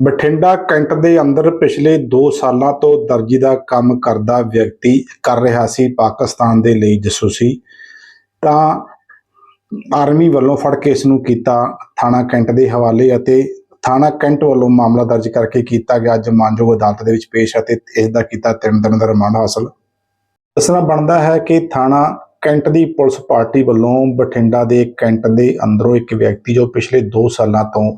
Bathinda cantt ਦੇ ਅੰਦਰ ਪਿਛਲੇ 2 ਸਾਲਾਂ ਤੋਂ ਦਰਜੀ ਦਾ ਕੰਮ ਕਰਦਾ ਵਿਅਕਤੀ ਕਰ ਰਿਹਾ ਸੀ ਪਾਕਿਸਤਾਨ ਦੇ ਲਈ ਜਸੂਸੀ, ਤਾਂ ਆਰਮੀ ਵੱਲੋਂ ਫੜ ਕੇ ਇਸ ਨੂੰ ਕੀਤਾ ਥਾਣਾ ਕੈਂਟ ਦੇ ਹਵਾਲੇ ਅਤੇ ਥਾਣਾ ਕੈਂਟ ਵੱਲੋਂ ਮਾਮਲਾ ਦਰਜ ਕਰਕੇ ਕੀਤਾ ਗਿਆ। ਅੱਜ ਮਾਨਯੋਗ ਅਦਾਲਤ ਦੇ ਵਿੱਚ ਪੇਸ਼ ਅਤੇ ਇਸ ਦਾ ਕੀਤਾ ਤਿੰਨ ਦਿਨ ਦਾ ਰਿਮਾਂਡ ਹਾਸਲ। ਦੱਸਣਾ ਬਣਦਾ ਹੈ ਕਿ ਥਾਣਾ ਕੈਂਟ ਦੀ ਪੁਲਿਸ ਪਾਰਟੀ ਵੱਲੋਂ ਬਠਿੰਡਾ ਦੇ ਕੈਂਟ ਦੇ ਅੰਦਰੋਂ ਇੱਕ ਵਿਅਕਤੀ ਜੋ ਪਿਛਲੇ 2 ਸਾਲਾਂ ਤੋਂ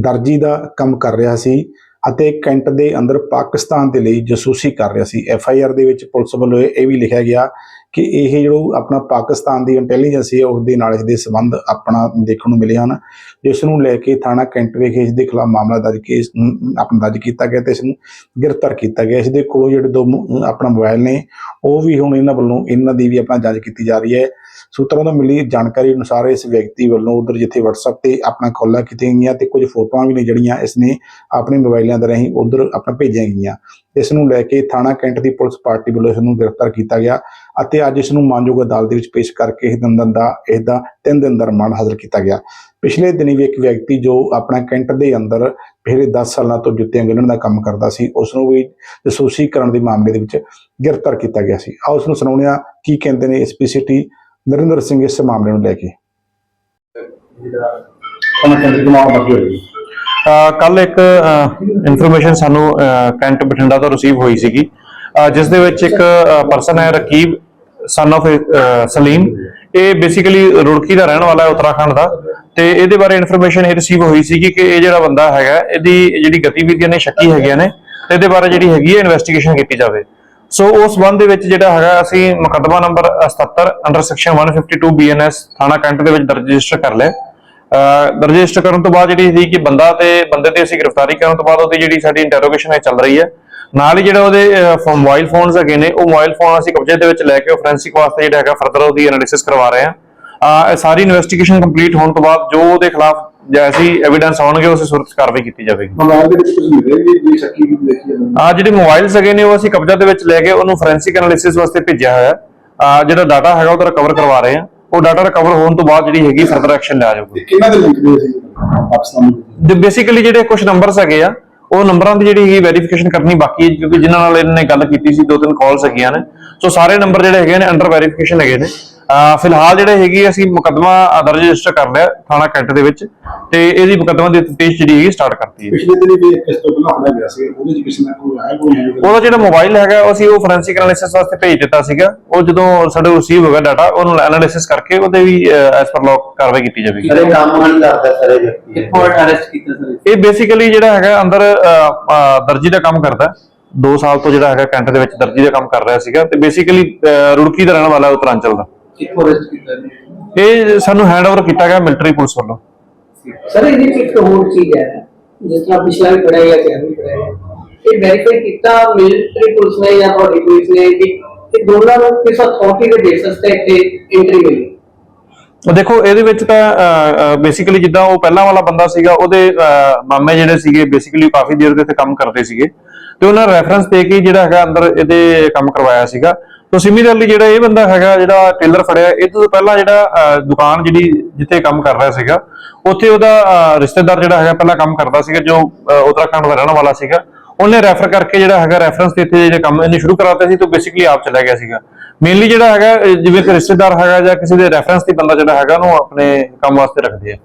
ਦਰਜੀ ਦਾ ਕੰਮ ਕਰ ਰਿਹਾ ਸੀ ਅਤੇ ਕੈਂਟ ਦੇ ਅੰਦਰ ਪਾਕਿਸਤਾਨ ਦੇ ਲਈ ਜਸੂਸੀ ਕਰ ਰਿਹਾ ਸੀ। ਐਫ ਆਈ ਆਰ ਦੇ ਵਿੱਚ ਪੁਲਿਸ ਵੱਲੋਂ ਇਹ ਇਹ ਵੀ ਲਿਖਿਆ ਗਿਆ ਕਿ ਇਹ ਜਿਹੜਾ ਆਪਣਾ ਪਾਕਿਸਤਾਨ ਦੀ ਇੰਟੈਲੀਜੈਂਸ ਹੈ ਉਸ ਦੇ ਨਾਲ ਇਸ ਸੰਬੰਧ ਆਪਣਾ ਦੇਖਣ ਨੂੰ ਮਿਲੇ ਹਨ ਜਿਸ ਨੂੰ ਲੈ ਕੇ ਥਾਣਾ ਕੈਂਟ ਵਿਖੇ ਇਸ ਦੇ ਖਿਲਾਫ ਮਾਮਲਾ ਦਰਜ ਕੇਸ ਅਮ, ਆਪਣਾ ਦਰਜ ਕੀਤਾ ਗਿਆ ਤੇ ਇਸ ਨੂੰ ਗ੍ਰਿਫਤਾਰ ਕੀਤਾ ਗਿਆ। ਇਸ ਦੇ ਕੋਲੋਂ ਜਿਹੜੇ ਦੋ ਆਪਣਾ ਮੋਬਾਈਲ ਨੇ ਉਹ ਵੀ ਹੁਣ ਇਹਨਾਂ ਵੱਲੋਂ ਇਹਨਾਂ ਦੀ ਵੀ ਆਪਣਾ ਜਾਂਚ ਕੀਤੀ ਜਾ ਰਹੀ ਹੈ। ਸੂਤਰਾਂ ਤੋਂ ਮਿਲੀ ਜਾਣਕਾਰੀ ਅਨੁਸਾਰ ਇਸ ਵਿਅਕਤੀ ਵੱਲੋਂ ਉਧਰ ਜਿੱਥੇ WhatsApp ਤੇ ਆਪਣਾ ਕਾਲਾਂ ਕੀਤੀਆਂ ਗਈਆਂ ਤੇ ਕੁਝ ਫੋਟੋਆਂ ਵੀ ਨੇ ਜਿਹੜੀਆਂ ਇਸ ਨੇ ਆਪਣੇ ਮੋਬਾਈਲਾਂ ਦੇ ਰਾਹੀਂ ਉਧਰ ਆਪਣਾ ਭੇਜੀਆਂ ਗਈਆਂ। ਇਸ ਨੂੰ ਲੈ ਕੇ ਥਾਣਾ ਕੈਂਟ ਦੀ ਪੁਲਿਸ ਪਾਰਟੀ ਵੱਲੋਂ ਇਸ ਨੂੰ ਗ੍ਰਿਫਤਾਰ ਕੀਤਾ ਗਿਆ। ਅਤੇ ਅੱਜ ਇਸ ਨੂੰ ਮਾਨਯੋਗ ਅਦਾਲਤ ਦੇ ਵਿੱਚ ਪੇਸ਼ ਕਰਕੇ ਇਸ ਦਿਨ ਦਾ ਇਸ ਦਾ ਤਿੰਨ ਦਿਨ ਦਾ ਰਿਮਾਂਡ ਹਾਸਲ ਕੀਤਾ ਗਿਆ। ਪਿਛਲੇ ਦਿਨੀ ਵੀ ਇੱਕ ਵਿਅਕਤੀ ਜੋ ਆਪਣਾ ਕੈਂਟ ਦੇ ਅੰਦਰ ਪਿਛਲੇ 10 ਸਾਲਾਂ ਤੋਂ ਜੁੱਤੀਆਂ ਗੁੰਨਣ ਦਾ ਕੰਮ ਕਰਦਾ ਸੀ ਉਸ ਨੂੰ ਵੀ ਜਸੂਸੀ ਕਰਨ ਦੇ ਮਾਮਲੇ ਦੇ ਵਿੱਚ ਗ੍ਰਿਫਤਾਰ ਕੀਤਾ ਗਿਆ ਸੀ। ਆਓ ਉਸ ਨੂੰ ਸੁਣਾਉਂਦੇ ਹਾਂ ਕੀ ਕਹਿੰਦੇ ਨੇ ਐਸਪੀਸੀਟੀ ਨਰਿੰਦਰ ਸਿੰਘ ਇਸ ਮਾਮਲੇ ਨੂੰ ਲੈ ਕੇ। ਉਹਨਾਂ ਬਾਕੀ ਹੋਈ ਕੱਲ ਇੱਕ ਇਨਫੋਰਮੇਸ਼ਨ ਸਾਨੂੰ ਕੈਂਟ ਬਠਿੰਡਾ ਤੋਂ ਰਿਸੀਵ ਹੋਈ ਸੀਗੀ। ਜਿਸ ਦੇ ਵਿੱਚ ਇੱਕ ਪਰਸਨ ਹੈ ਰਕੀਬ ਸਨ of ਸਲੀਮ ਇਹ ਬੇਸਿਕਲੀ ਰੁੜਕੀ ਦਾ ਰਹਿਣ ਵਾਲਾ ਹੈ ਉੱਤਰਾਖੰਡ ਦਾ ਤੇ ਇਹਦੇ ਬਾਰੇ ਇਨਫੋਰਮੇਸ਼ਨ ਇਹ ਰਿਸੀਵ ਹੋਈ ਸੀਗੀ ਕਿ ਇਹ ਜਿਹੜਾ ਬੰਦਾ ਹੈਗਾ, ਇਹਦੀ ਜਿਹੜੀ ਗਤੀਵਿਧੀਆਂ ਨੇ, ਸ਼ੱਕੀ ਹੈਗੀਆਂ ਨੇ, ਤੇ ਇਹਦੇ ਬਾਰੇ ਜਿਹੜੀ ਹੈਗੀ ਹੈ ਇਨਵੈਸਟੀਗੇਸ਼ਨ ਕੀਤੀ ਜਾਵੇ। ਸੋ ਉਸ ਸੰਬੰਧ ਦੇ ਵਿੱਚ ਜਿਹੜਾ ਹੈਗਾ, ਅਸੀਂ ਮੁਕੱਦਮਾ ਨੰਬਰ 77 ਅੰਡਰ ਸੈਕਸ਼ਨ 152 ਬੀਐਨਐਸ ਥਾਣਾ ਕੈਂਟ ਦੇ ਵਿੱਚ ਰਜਿਸਟਰ ਕਰ ਲਿਆ। ਰਜਿਸਟਰ ਕਰਨ ਤੋਂ ਬਾਅਦ ਜਿਹੜੀ ਸੀ ਕਿ ਬੰਦਾ ਤੇ ਬੰਦੇ ਤੇ ਅਸੀਂ ਗ੍ਰਿਫਤਾਰੀ ਕਰਨ ਤੋਂ ਬਾਅਦ ਉਹਦੀ ਜਿਹੜੀ ਸਾਡੀ ਇੰਟਰੋਗੇਸ਼ਨ ਹੈ ਚੱਲ ਰਹੀ ਹੈ। ਨਾਲ ਹੀ ਜਿਹੜਾ ਉਹਦੇ ਮੋਬਾਈਲ ਫੋਨਸ ਹੈਗੇ ਨੇ ਉਹ ਮੋਬਾਈਲ ਫੋਨ ਅਸੀਂ ਕਬਜ਼ੇ ਦੇ ਵਿੱਚ ਲੈ ਕੇ ਫੋਰੈਂਸਿਕ ਵਾਸਤੇ ਜਿਹੜਾ ਹੈਗਾ ਫਰਦਰ ਉਹਦੀ ਐਨਾਲਿਸਿਸ ਕਰਵਾ ਰਹੇ ਇਹ ਸਾਰੀ ਇਨਵੈਸਟੀਗੇਸ਼ਨ ਕੰਪਲੀਟ ਹੋਣ ਤੋਂ ਬਾਅਦ ਜੋ ਉਹਦੇ ਖਿਲਾਫ ਜੈਸੀ ਐਵੀਡੈਂਸ ਆਉਣਗੇ ਉਸ ਸੂਰਤ ਕਾਰਵਾਈ ਕੀਤੀ ਜਾਵੇਗੀ। ਮੋਬਾਈਲ ਦੇ ਵਿੱਚ ਕੁਝ ਮਿਲੇ ਵੀ ਜੇ ਸ਼ੱਕੀ ਵੀ ਦੇਖੀ ਜਾਂਦੇ ਆ ਜਿਹੜੇ ਮੋਬਾਈਲਸ ਹੈਗੇ ਨੇ ਉਹ ਅਸੀਂ ਕਬਜ਼ਾ ਦੇ ਵਿੱਚ ਲੈ ਕੇ ਉਹਨੂੰ ਫੋਰੈਂਸਿਕ ਐਨਾਲਿਸਿਸ ਵਾਸਤੇ ਭੇਜਿਆ ਹੋਇਆ ਆਹ ਜਿਹੜਾ ਡਾਟਾ ਹੈਗਾ ਉਹ ਰਿਕਵਰ ਕਰਵਾ ਰਹੇ ਹਾਂ। ਉਹ ਡਾਟਾ ਰਿਕਵਰ ਹੋਣ ਤੋਂ ਬਾਅਦ ਜਿਹੜੀ ਹੈਗੀ ਫਰਦਰ ਐਕਸ਼ਨ ਲਿਆ ਜਾਊਗਾ। ਕਿਹਨਾਂ ਦੇ ਲਿੰਕ ਦੇ ਸੀ? ਪਾਕਿਸਤਾਨ ਦੇ ਬੇਸਿਕਲੀ ਜਿਹੜੇ ਕੁਝ ਨੰਬਰਸ ਹੈਗੇ ਆ ਉਹ ਨੰਬਰਾਂ ਦੀ ਜਿਹੜੀ ਹੈਗੀ ਵੈਰੀਫਿਕੇਸ਼ਨ ਕਰਨੀ ਬਾਕੀ ਹੈ ਕਿਉਂਕਿ ਜਿਨ੍ਹਾਂ ਨਾਲ ਇਹਨਾਂ ਨੇ ਗੱਲ ਕੀਤੀ ਸੀ ਦੋ ਤਿੰਨ ਕਾਲਸ ਹੈਗੀਆਂ ਨੇ। ਸੋ ਸਾਰੇ ਨੰਬਰ ਜਿਹੜੇ ਹੈਗੇ ਨੇ ਅੰਡਰ ਵੈਰੀਫਿਕੇਸ਼ਨ ਹੈਗੇ ਨੇ। ਫਿਲਹਾਲ ਜਿਹੜੇ ਹੈਗੀ ਅਸੀਂ ਮੁਕੱਦਮਾ ਦਰਜ ਰਜਿਸਟਰ ਕਰ ਲਿਆ ਥਾਣਾ ਕੈਂਟ ਦੇ ਵਿੱਚ ਤੇ ਇਹਦੀ ਮੁਕੱਦਮਾ ਦੀ ਤਫਤੀਸ਼ ਜਿਹੜੀ ਹੈਗੀ ਸਟਾਰਟ ਕਰਤੀ ਹੈ ਪਿਛਲੇ ਦਿਨੀ ਵੀ ਇੱਕ ਇਸ ਤੋਂ ਪਹਿਲਾਂ ਗਿਆ ਸੀ ਉਹਦੇ ਚ ਕਿਸੇ ਨੇ ਕੋਈ ਆਇਆ ਕੋਈ ਨਹੀਂ ਉਹਦਾ ਜਿਹੜਾ ਮੋਬਾਈਲ ਹੈਗਾ ਉਹ ਅਸੀਂ ਉਹ ਫੋਰੈਂਸਿਕ ਐਨਾਲਿਸਿਸ ਵਾਸਤੇ ਭੇਜ ਦਿੱਤਾ ਸੀਗਾ। ਉਹ ਜਦੋਂ ਸਾਡੇ ਰਿਸੀਵ ਹੋ ਗਿਆ ਡਾਟਾ ਉਹਨੂੰ ਐਨਾਲਿਸਿਸ ਕਰਕੇ ਉਹਦੇ ਵੀ ਐਸ ਪਰ ਲੌਕ ਕਾਰਵਾਈ ਕੀਤੀ ਜਾਵੇਗੀ। ਸਾਰੇ ਕੰਮ ਨਹੀਂ ਕਰਦਾ ਸਾਰੇ ਵਿਅਕਤੀ। ਕਿੱਥੋਂ ਅਰੈਸਟ ਕੀਤਾ ਸਰ ਇਹ? ਬੇਸਿਕਲੀ ਜਿਹੜਾ ਹੈਗਾ ਅੰਦਰ ਦਰਜੀ ਦਾ ਕੰਮ ਕਰਦਾ। 2 ਸਾਲ ਤੋਂ ਜਿਹੜਾ ਹੈਗਾ ਕੈਂਟ ਦੇ ਵਿੱਚ ਦਰਜੀ ਦਾ ਕੰਮ ਕਰ ਰਿਹਾ ਸੀਗਾ ਤੇ ਬੇਸਿਕਲੀ ਰੁੜਕੀ ਦਾ ਰਹਿਣ ਵਾਲਾ ਉੱਤਰਾਂਚਲ ਦਾ। ਕਿੱਥੋਂ ਅਰੈਸਟ ਕੀਤਾ ਜੀ? ਇਹ ਸਾਨੂੰ ਹੈਂਡਓਵਰ ਕੀਤਾ ਗਿਆ ਮਿਲਟਰੀ ਪੁਲਿਸ ਵੱਲੋਂ। ਸਰ ਇਹਦੇ ਵਿੱਚ ਇੱਕ ਹੋਰ ਚੀਜ਼ ਹੈ ਜਿਸ ਤਰ੍ਹਾਂ ਪਿਛਲਾ ਵੀ ਜਾਂ ਕਿਹਾ ਵੀ ਪੜਿਆ ਇਹ ਵੈਰੀਫਾਈ ਕੀਤਾ ਮਿਲਟਰੀ ਪੁਲਿਸ ਨੇ ਜਾਂ ਤੁਹਾਡੀ ਪੁਲਿਸ ਨੇ ਕਿ ਇਹ ਦੋਨਾਂ ਨੂੰ ਕਿਸ ਅਥਾਰਟੀ ਦੇ ਬੇਸਿਸ ਤੇ ਇੱਥੇ ਐਂਟਰੀ ਮਿਲੀ? ਉਹ ਦੇਖੋ ਇਹਦੇ ਵਿੱਚ ਤਾਂ ਬੇਸਿਕਲੀ ਜਿੱਦਾਂ ਉਹ ਪਹਿਲਾਂ ਵਾਲਾ ਬੰਦਾ ਸੀਗਾ ਉਹਦੇ ਅਹ, ਮਾਮੇ ਜਿਹੜੇ ਸੀਗੇ ਬੇਸਿਕਲੀ ਕਾਫੀ ਦੇਰ ਦੇ ਇੱਥੇ ਕੰਮ ਕਰਦੇ ਸੀਗੇ। ਤੇ ਉਹਨਾਂ ਰੈਫਰੈਂਸ ਦੇ ਕੇ ਹੀ ਜਿਹੜਾ ਹੈਗਾ ਅੰਦਰ ਇਹਦੇ ਕੰਮ ਕਰਵਾਇਆ ਸੀਗਾ। ਤੋਂ ਸਿਮੀਲਰਲੀ ਜਿਹੜਾ ਇਹ ਬੰਦਾ ਹੈਗਾ ਜਿਹੜਾ ਟੇਲਰ ਫੜਿਆ ਇਹ ਤੋਂ ਪਹਿਲਾਂ ਜਿਹੜਾ ਦੁਕਾਨ ਜਿਹੜੀ ਜਿੱਥੇ ਕੰਮ ਕਰ ਰਿਹਾ ਸੀਗਾ ਉੱਥੇ ਉਹਦਾ ਰਿਸ਼ਤੇਦਾਰ ਜਿਹੜਾ ਹੈਗਾ ਪਹਿਲਾਂ ਕੰਮ ਕਰਦਾ ਸੀਗਾ ਜੋ ਅਹ, ਦਾ ਰਹਿਣ ਵਾਲਾ ਸੀਗਾ। ਉਹਨੇ ਰੈਫਰ ਕਰਕੇ ਜਿਹੜਾ ਹੈਗਾ ਰੈਫਰੈਂਸ ਤੇ ਇੱਥੇ ਜਿਹੜੇ ਕੰਮ ਇਹਨੇ ਸ਼ੁਰੂ ਕਰਾਤੇ ਸੀ ਤਾਂ ਬੇਸਿਕਲੀ ਆਪ ਚਲਾ ਗਿਆ ਸੀਗਾ। ਮੇਨਲੀ ਜਿਹੜਾ ਹੈਗਾ ਜਿਵੇਂ ਕਿ ਰਿਸ਼ਤੇਦਾਰ ਹੈਗਾ ਜਾਂ ਕਿਸੇ ਦੇ ਰੈਫਰੈਂਸ ਤੇ ਬੰਦਾ ਜਿਹੜਾ ਹੈਗਾ ਉਹਨੂੰ ਆਪਣੇ ਕੰਮ ਵਾਸਤੇ ਰੱਖਦੇ ਆ।